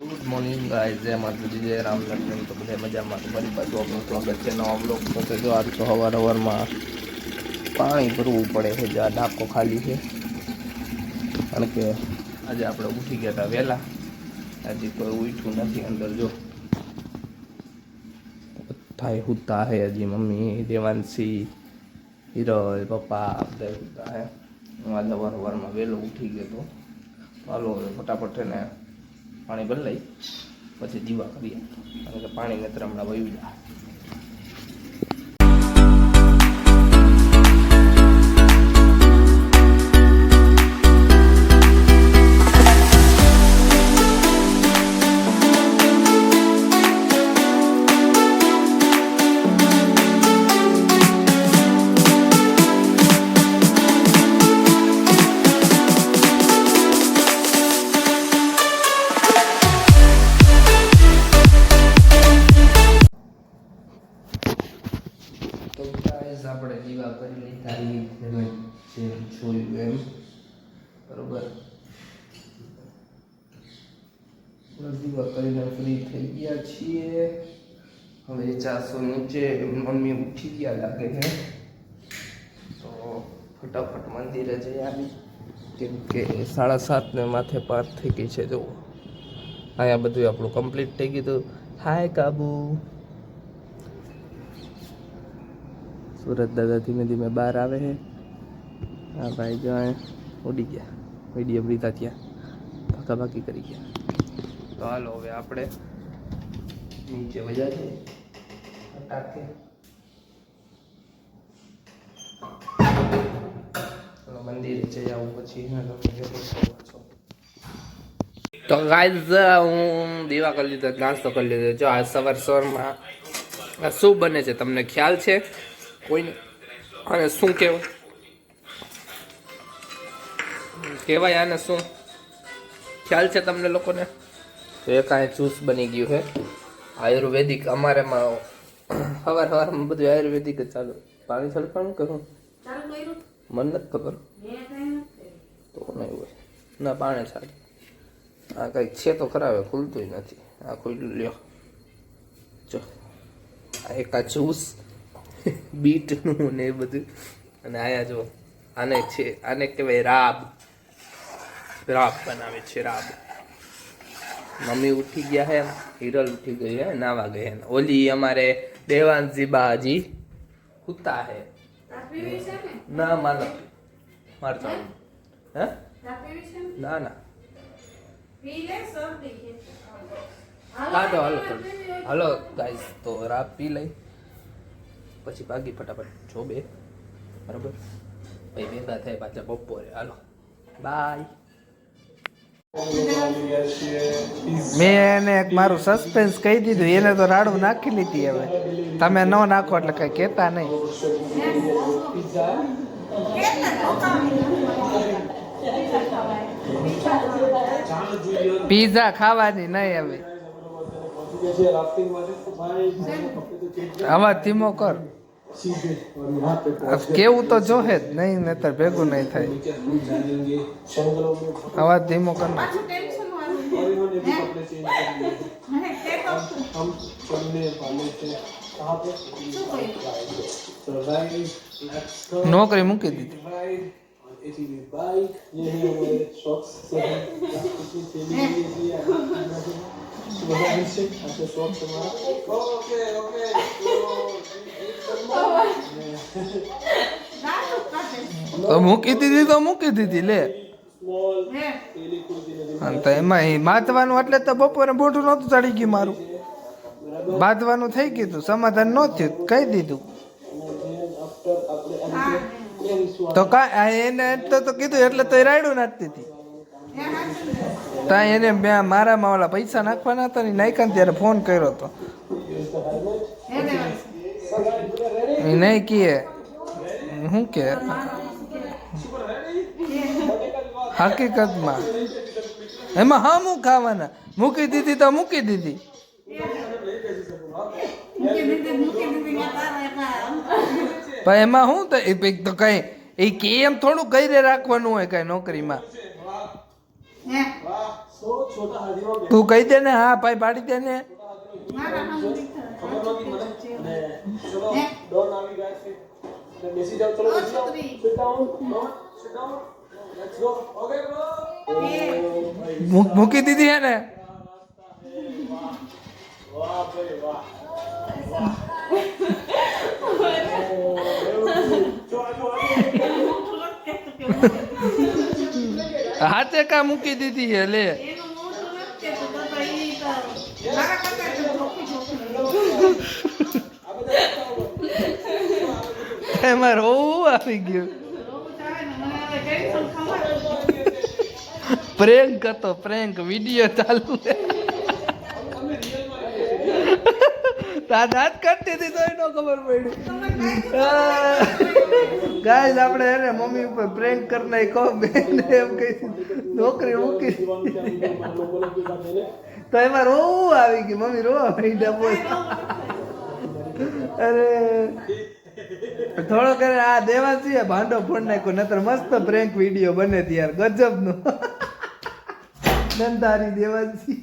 Good morning guys જય માતાજી, જય રામ લક્ષ્મણ. તો બધા મજામાં. ફરી પાછું આપણું સ્વાગત છે નવા બ્લોક તો જો આજ તો સવાર સવારમાં પાણી ભરવું પડે છે. જે આ ડાકો ખાલી છે. કારણ કે આજે આપણે ઉઠી ગયા હતા વહેલા. આજે કોઈ ઉઠ્યું નથી અંદર, જો. બધા હુતા હે હજી મમ્મી, દેવાંશી, હિરલ, પપ્પા, બધા હુતા હે. હું આજે સવાર સવારમાં વહેલો ઉઠી ગયો તો. હાલો ફટાફટ છે પાણી બદલાઈ પછી દીવા કરીએ. કારણ કે પાણી નત્ર હમણાં વયું જાય. દીવા કરીને ફ્રી થઈ ગયા છીએ. હવે ચારસો નીચે મમ્મી ઉઠી ગયા લાગે છે. તો ફટાફટ મંદિરે જઈ આવી. કેમ કે સાડા સાતને માથે પાર થઈ ગઈ છે જો અહીંયા બધું આપણું કમ્પ્લીટ થઈ ગયું હાય કાબુ. સુરત દાદા ધીમે ધીમે બહાર આવે છે. હા, ભાઈ, જો ઉડી ગયા. વીડિયો લીધા ત્યાં ભાગાભાગી કરી ગયા. તો હાલો, હવે આપણે નીચે વજા છે. મંદિરે જઈ આવું પછી. છો. તો ગાઈઝ હું દીવા કરી લીધો, નાસ્તો કરી લીધો. જો, આ સવાર સવારમાં શું બને છે, તમને ખ્યાલ છે? કોઈને? અને શું કહેવાય? કહેવાય આને શું? ખ્યાલ છે તમને લોકોને? તો એ કાંઈ જ્યુસ બની ગયું છે. આયુર્વેદિક અમારેમાં સવાર સવારમાં બધું આયુર્વેદિક જ ચાલુ. પાણી છલકાણું કરું મને નથી ખબર. તો નહીં હોય. ના પાણી ચાલે આ કંઈક છે તો ખરા ખુલતું નથી. આ ખુલ્લું લ્યો. જો. આ એક આ જ્યુસ બીટનું ને એ બધું. અને આયા જો આને છે આને કહેવાય રાબ. રાબ બનાવે છે રાબ. મમ્મી ઉઠી ગયા હે હિરલ ઉઠી ગઈ હે નાવા ગઈ હે. ઓલી અમારે દેવાંશજી બાજી કુતા હે. ના માનો. મારતા હે? ના ના. હા તો હાલો હાલો ગાઈસ તો રાબ પી લઈ. પછી ભાગી ફટાફટ જો બે બરાબર? પછી ભેગા થાય પાછા બપોરે. હાલો. બાય મેં એને એક મારું સસ્પેન્સ કહી દીધું. એને તો રાડું નાખી લીધી હવે. તમે ન નાખો એટલે કઈ કહેતા નહીં. પીઝા ખાવાની નહીં હવે. હવે ધીમો કર. કેવું તો જોહે જ નહીં નહીતર ભેગું નહીં થાય અવાજ ધીમો કર નાખ નોકરી મૂકી દીધી તો મૂકી દીધી, તો મૂકી દીધી, લે. તો એમાં માથવાનું એટલે તો બપોરે બોટું નહોતું ચડી ગયું મારું. બાંધવાનું થઈ ગયું તું, સમાધાન ન થયું, કહી દીધું. તો કા એને તો તો કીધું, એટલે તો રાયડું નાખતી હતી. ત્યાં એને મેં મારામાં ઓલા પૈસા નાખવાના હતા ને નાખ્યા ત્યારે ફોન કર્યો હતો નહીં કીએ. શું કે? હકીકતમાં. એમાં હા હું ખાવાના? મૂકી દીધી તો મૂકી દીધી. પણ એમાં શું તો એ તો કઈ એ કે એમ થોડું કઈ રાખવાનું હોય કઈ નોકરીમાં. તું કહી દે ને હા ભાઈ પાડી દે ને. મારા હામું. દીકરા. ડોન આવી ગયા છે. એટલે બેસી જાઓ ચલો બેસી જાઓ છોકરી. sit down down sit down let's go. Okay bro. મૂક- મૂકી દીધી હે ને? વાહ ભાઈ વાહ મોટું નથી કહેતું કે મોટું. હાથે કા મૂકી દીધી હે લે એનું મોટું નથી કહેતું, તો તો ઈ તો મારા કરતા તો જોખી જોખી. એમાં રોવું આવી ગયું. પ્રેન્ક હતો પ્રેન્ક વીડિયો ચાલુ છે. તા દાંત હતી તો એનો ખબર પડી. ગાય આપણે એને મમ્મી ઉપર પ્રેન્ક કરી કહો બેન એમ કહી નોકરી મૂકી. તો એમાં રોવું આવી ગયું. મમ્મી રોવા માંડ્યા ડબો અરે. થોડો કરે આ દેવાસી ભાંડો ફોડ નાખ્યો નતર મસ્ત પ્રેન્ક વીડિયો બને યાર ગજબ નો નંદારી દેવાસી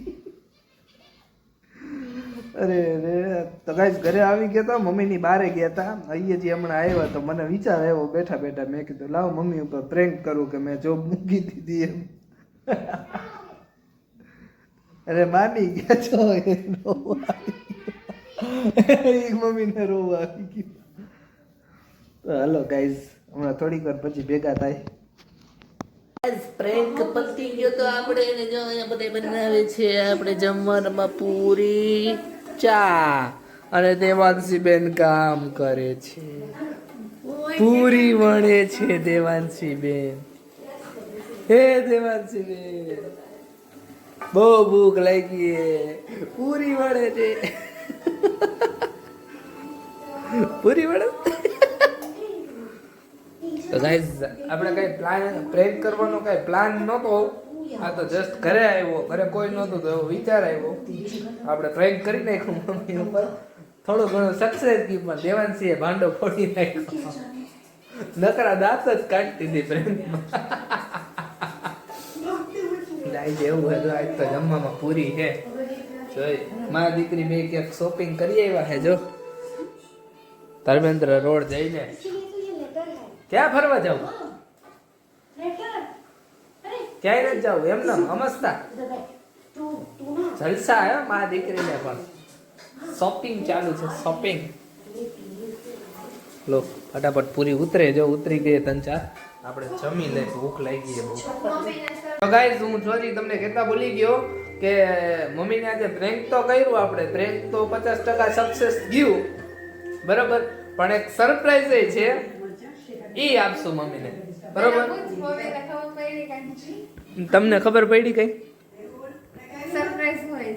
અરે રે, તો ગાઈસ ઘરે આવી ગયા મમ્મી મમ્મીની બારે ગયા તા. અહીંયાજી હમણાં આવ્યા તો મને વિચાર આવ્યો, બેઠા બેઠા મેં કીધું, લાવ મમ્મી ઉપર પ્રેન્ક કરું કે મેં જોબ મૂકી દીધી એમ. અરે માની ગયા છો એ મમ્મીને રોવા આવી ગયું. તો હલો ગાઈઝ હમણાં થોડીક વાર પછી ભેગા થાય. પ્રેન્ક પતી ગયો તો આપણે એને જો અહીંયા બધે બનાવે છે, આપણે જમવામાં પૂરી ચા અને દેવાંશી બેન કામ કરે છે. પૂરી વણે છે દેવાંશી બેન હે દેવાંશી બેન બહુ ભૂખ લાગી પૂરી વણે છે. પૂરી વણે? તો ગાઈઝ આપણે કઈ પ્લાન પ્રેમ કરવાનો કઈ પ્લાન નહોતો. આ તો જસ્ટ ઘરે આવ્યો, ઘરે કોઈ નહોતું, તો એવો વિચાર આવ્યો. આપણે પ્રેન્ક કરી નાખ્યું મમ્મી ઉપર. થોડું ઘણું સક્સેસ ગયું પણ દેવાંશીએ ભાંડો ફોડી નાખ્યો. નકરા દાંત જ કાઢતી હતી પ્રેમમાં ગાઈઝ એવું હતું, આજ તો જમવામાં પૂરી છે. જોઈ, મારા દીકરી મેં ક્યાંક શોપિંગ કરી આવ્યા છે, જો. ધર્મેન્દ્ર રોડ જઈને. ક્યાં ફરવા જાવ? ક્યાંય નથી જાવ? એમ ના અમસ્તા. જલસા હે મારા દીકરીને પણ. શોપિંગ ચાલુ છે શોપિંગ લો ફટાફટ પૂરી ઉતરે જો ઉતરી ગઈ તન ચાર. આપણે જમી લે ભૂખ લાગી છે બહુ. તો ગાઈઝ હું સોરી તમને કેટલા ભૂલી ગયો કે મમ્મીને આજે પ્રેન્ક તો કર્યું આપણે પ્રેન્ક તો પચાસ ટકા સક્સેસ ગયું. બરાબર? પણ એક સરપ્રાઈઝ છે ઈ આપશું મમ્મીને. બરોબર? તમને ખબર પડી કઈ? સરપ્રાઈઝ હોય.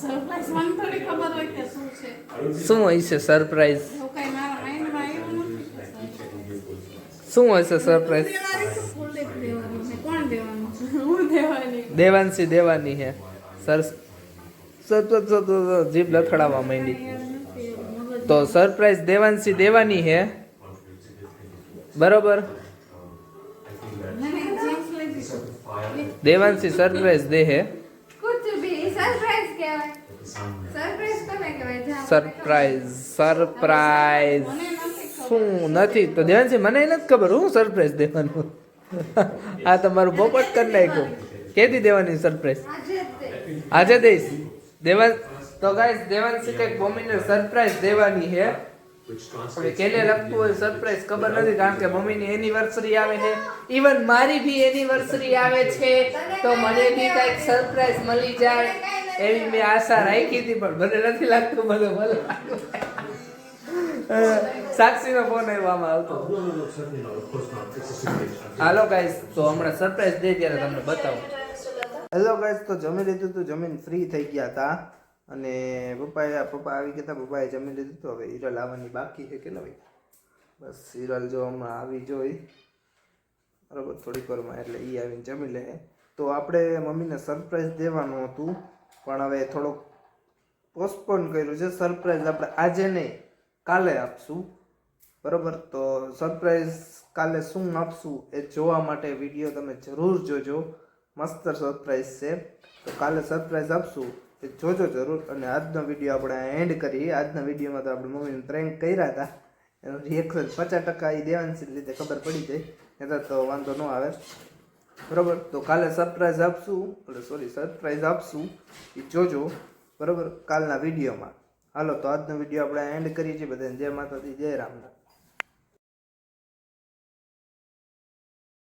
સરપ્રાઈઝ મને થોડી ખબર હોય કે શું છે. શું હોય છે સરપ્રાઈઝ શું હોય છે સરપ્રાઈઝ દેવાંશી દેવાની હે સર જીભ લથડાવવા માંડી. તો સરપ્રાઈઝ દેવાંશી દેવાની હે બરોબર. દેવાંશી સરપ્રાઈઝ દે હે. સરપ્રાઈઝ સરપ્રાઈઝ શું નથી? તો દેવાંશી, મને નથી ખબર, હું સરપ્રાઈઝ દેવાનું? આ તમારું પોપટ કરી નાખ્યું. કેદી દેવાની સરપ્રાઈઝ આજે દઈશ. દેવાન તો ગાઈસ દેવાંશી કંઈક બોમીને સરપ્રાઈઝ દેવાની છે હવે કેને લખતું હોય સરપ્રાઈઝ ખબર નથી કારણ કે મમ્મીની એનિવર્સરી આવે છે. ઈવન મારી બી એનિવર્સરી આવે છે. તો મને બી કંઈક સરપ્રાઈઝ મળી જાય એવી મેં આશા રાખી હતી પણ મને નથી લાગતું મને ભલે સાક્ષીનો ફોન આવ્યો આમાં આવતો હાલો ગાઈસ તો હમણાં સરપ્રાઈઝ દે ત્યારે તમને બતાવું. હેલો ગાઈસ તો જમી લીધું તો? જમીન ફ્રી થઈ ગયા હતા અને પપ્પાએ પપ્પા આવી ગયા પપ્પાએ જમી લીધું તો હવે હિરલ આવવાની બાકી છે કે નહીં બસ હિરલ જો હમણાં આવી જોઈ. બરાબર, થોડીક વારમાં એટલે એ આવીને જમી લે. તો આપણે મમ્મીને સરપ્રાઈઝ દેવાનું હતું, પણ હવે થોડોક પોસ્ટપોન કર્યું છે. સરપ્રાઈઝ આપણે આજે નહીં, કાલે આપશું. બરાબર, તો સરપ્રાઈઝ કાલે શું આપશું એ જોવા માટે વીડિયો તમે જરૂર જોજો. મસ્ત સરપ્રાઈઝ છે. તો કાલે સરપ્રાઈઝ આપશું. જોજો જરૂર. અને આજનો વીડિયો આપણે એન્ડ કરી આજના વિડીયોમાં તો આપણે મમ્મીને પ્રેન્ક કર્યા હતા. એનું રિએક્શન પચાસ ટકા એ દેવાંશી લીધે ખબર પડી જાય. એટલે તો વાંધો ન આવે. બરાબર? તો કાલે સરપ્રાઈઝ આપશું. એટલે સોરી સરપ્રાઈઝ આપશું. એ જોજો. બરાબર? કાલના વિડીયોમાં હાલો, તો આજનો વીડિયો આપણે એન્ડ કરીએ છીએ બધાને. જય માતાજી, જય રામનાથ